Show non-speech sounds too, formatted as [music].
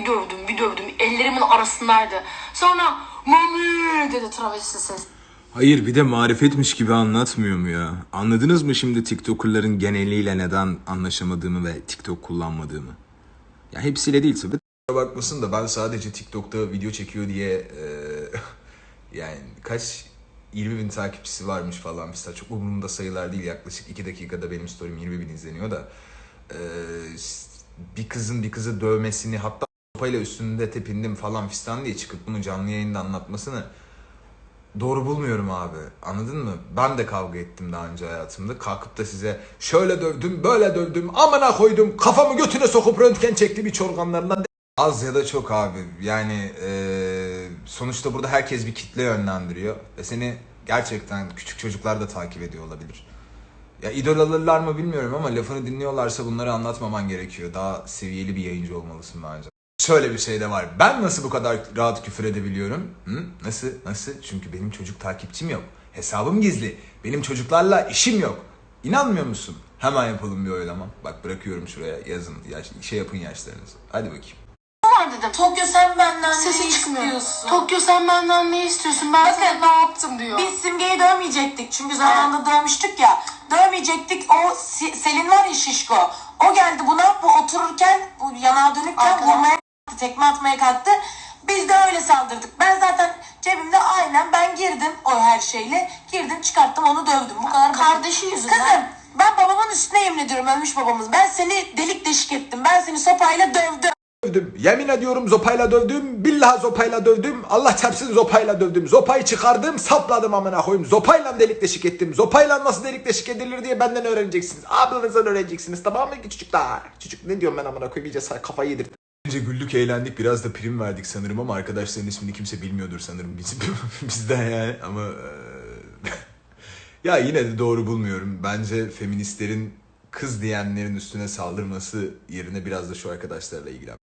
bir dövdüm bir dövdüm ellerimin arasındaydı. Sonra mami dedi travesti ses. Hayır bir de marifetmiş gibi anlatmıyor mu ya? Anladınız mı şimdi TikToker'ların geneliyle neden anlaşamadığımı ve TikTok kullanmadığımı? Ya hepsiyle değil tabii. Bakmasın da ben sadece TikTok'ta video çekiyor diye e, [laughs] yani kaç 20 bin takipçisi varmış falan mesela çok umurumda sayılar değil yaklaşık 2 dakikada benim story'm 20 bin izleniyor da e, bir kızın bir kızı dövmesini hatta sopayla üstünde tepindim falan fistan diye çıkıp bunu canlı yayında anlatmasını doğru bulmuyorum abi. Anladın mı? Ben de kavga ettim daha önce hayatımda. Kalkıp da size şöyle dövdüm, böyle dövdüm, amına koydum, kafamı götüne sokup röntgen çektim iç organlarından. Az ya da çok abi. Yani eee, sonuçta burada herkes bir kitle yönlendiriyor. Ve seni gerçekten küçük çocuklar da takip ediyor olabilir. Ya idol alırlar mı bilmiyorum ama lafını dinliyorlarsa bunları anlatmaman gerekiyor. Daha seviyeli bir yayıncı olmalısın bence. Şöyle bir şey de var. Ben nasıl bu kadar rahat küfür edebiliyorum? Hı? Nasıl? Nasıl? Çünkü benim çocuk takipçim yok. Hesabım gizli. Benim çocuklarla işim yok. İnanmıyor musun? Hemen yapalım bir oylama. Bak bırakıyorum şuraya yazın. Yaş, şey yapın yaşlarınızı. Hadi bakayım. Var dedim. Tokyo sen benden Sesi ne çıkmıyor. istiyorsun? Tokyo sen benden ne istiyorsun? Ben Bakın. sana ne yaptım diyor. Biz Simge'yi dövmeyecektik çünkü zamanında dövmüştük ya. Dövmeyecektik o Si- Selin var ya şişko. O geldi buna bu otururken bu yanağa dönükken Arkadan. vurmaya kalktı, tekme atmaya kalktı. Biz de öyle saldırdık. Ben zaten cebimde aynen ben girdim o her şeyle. Girdim çıkarttım onu dövdüm. Bu kadar basit. Kardeşi yüzünden. Kızım ben babamın üstüne yemin ediyorum ölmüş babamız. Ben seni delik deşik ettim. Ben seni sopayla dövdüm. Dövdüm. Yemin ediyorum zopayla dövdüm. Billahi zopayla dövdüm. Allah çarpsın zopayla dövdüm. Zopayı çıkardım sapladım amına koyayım. Zopayla delik deşik ettim. Zopayla nasıl delik deşik edilir diye benden öğreneceksiniz. Ablanızdan öğreneceksiniz tamam mı çocuklar? Çocuk ne diyorum ben amına koyayım iyice kafayı yedirdim. Önce güldük eğlendik biraz da prim verdik sanırım ama arkadaşların ismini kimse bilmiyordur sanırım bizim [laughs] bizden yani ama eee, [laughs] ya yine de doğru bulmuyorum. Bence feministlerin kız diyenlerin üstüne saldırması yerine biraz da şu arkadaşlarla ilgilen.